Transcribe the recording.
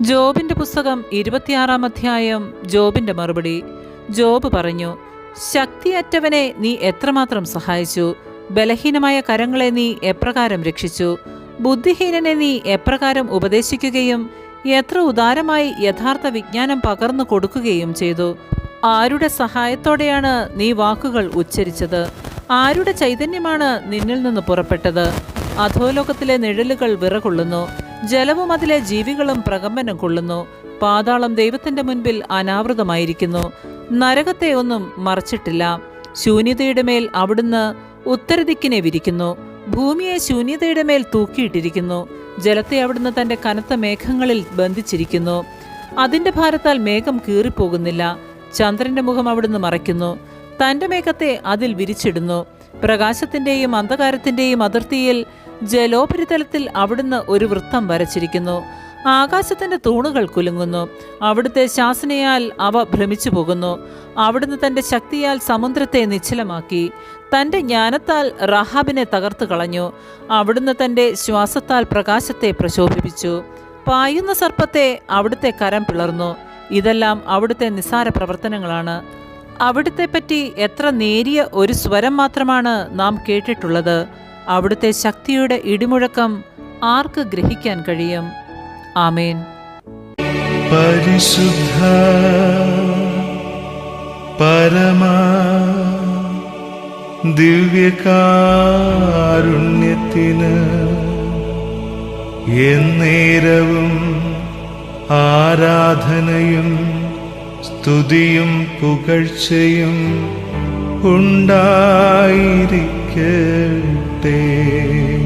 ജോബിന്റെ പുസ്തകം ഇരുപത്തിയാറാം അധ്യായം ജോബിന്റെ മറുപടി. ജോബ് പറഞ്ഞു ശക്തിയറ്റവനെ നീ എത്രമാത്രം സഹായിച്ചു? ബലഹീനമായ കരങ്ങളെ നീ എപ്രകാരം രക്ഷിച്ചു? ബുദ്ധിഹീനനെ നീ എപ്രകാരം ഉപദേശിക്കുകയും എത്ര ഉദാരമായി യഥാർത്ഥ വിജ്ഞാനം പകർന്നു കൊടുക്കുകയും ചെയ്തു? ആരുടെ സഹായത്തോടെയാണ് നീ വാക്കുകൾ ഉച്ചരിച്ചത്? ആരുടെ ചൈതന്യമാണ് നിന്നിൽ നിന്ന് പുറപ്പെട്ടത്? അധോലോകത്തിലെ നിഴലുകൾ വിറകൊള്ളുന്നു. ജലവും അതിലെ ജീവികളും പ്രകമ്പനം കൊള്ളുന്നു. പാതാളം ദൈവത്തിന്റെ മുൻപിൽ അനാവൃതമായിരിക്കുന്നു. നരകത്തെ ഒന്നും മറച്ചിട്ടില്ല. ശൂന്യതയുടെ മേൽ അവിടുന്ന് ഉത്തരദിക്കിനെ വിരിക്കുന്നു. ഭൂമിയെ ശൂന്യതയുടെ മേൽ തൂക്കിയിട്ടിരിക്കുന്നു. ജലത്തെ അവിടുന്ന് തന്റെ കനത്ത മേഘങ്ങളിൽ ബന്ധിച്ചിരിക്കുന്നു. അതിന്റെ ഭാരത്താൽ മേഘം കീറിപ്പോകുന്നില്ല. ചന്ദ്രന്റെ മുഖം അവിടുന്ന് മറയ്ക്കുന്നു. തന്റെ മേഘത്തെ അതിൽ വിരിച്ചിടുന്നു. പ്രകാശത്തിന്റെയും അന്ധകാരത്തിന്റെയും അതിർത്തിയിൽ ജലോപരിതലത്തിൽ അവിടുന്ന് ഒരു വൃത്തം വരച്ചിരിക്കുന്നു. ആകാശത്തിന്റെ തൂണുകൾ കുലുങ്ങുന്നു. അവിടുത്തെ ശാസനയാൽ അവ ഭ്രമിച്ചു പോകുന്നു. അവിടുന്ന് തന്റെ ശക്തിയാൽ സമുദ്രത്തെ നിശ്ചലമാക്കി. തന്റെ ജ്ഞാനത്താൽ റഹാബിനെ തകർത്തു കളഞ്ഞു. അവിടുന്ന് തന്റെ ശ്വാസത്താൽ പ്രകാശത്തെ പ്രശോഭിപ്പിച്ചു. പായുന്ന സർപ്പത്തെ അവിടുത്തെ കരം പിളർന്നു. ഇതെല്ലാം അവിടുത്തെ നിസ്സാര പ്രവർത്തനങ്ങളാണ്. അവിടുത്തെ പറ്റി എത്ര നേരിയ ഒരു സ്വരം മാത്രമാണ് നാം കേട്ടിട്ടുള്ളത്. അവിടുത്തെ ശക്തിയുടെ ഇടിമുഴക്കം ആർക്ക് ഗ്രഹിക്കാൻ കഴിയും? ആമേൻ. പരിശുദ്ധ പരമ ദിവ്യകാരുണ്യത്തിന് എന്നേരവും ആരാധനയും സ്തുതിയും പുകഴ്ചയും day.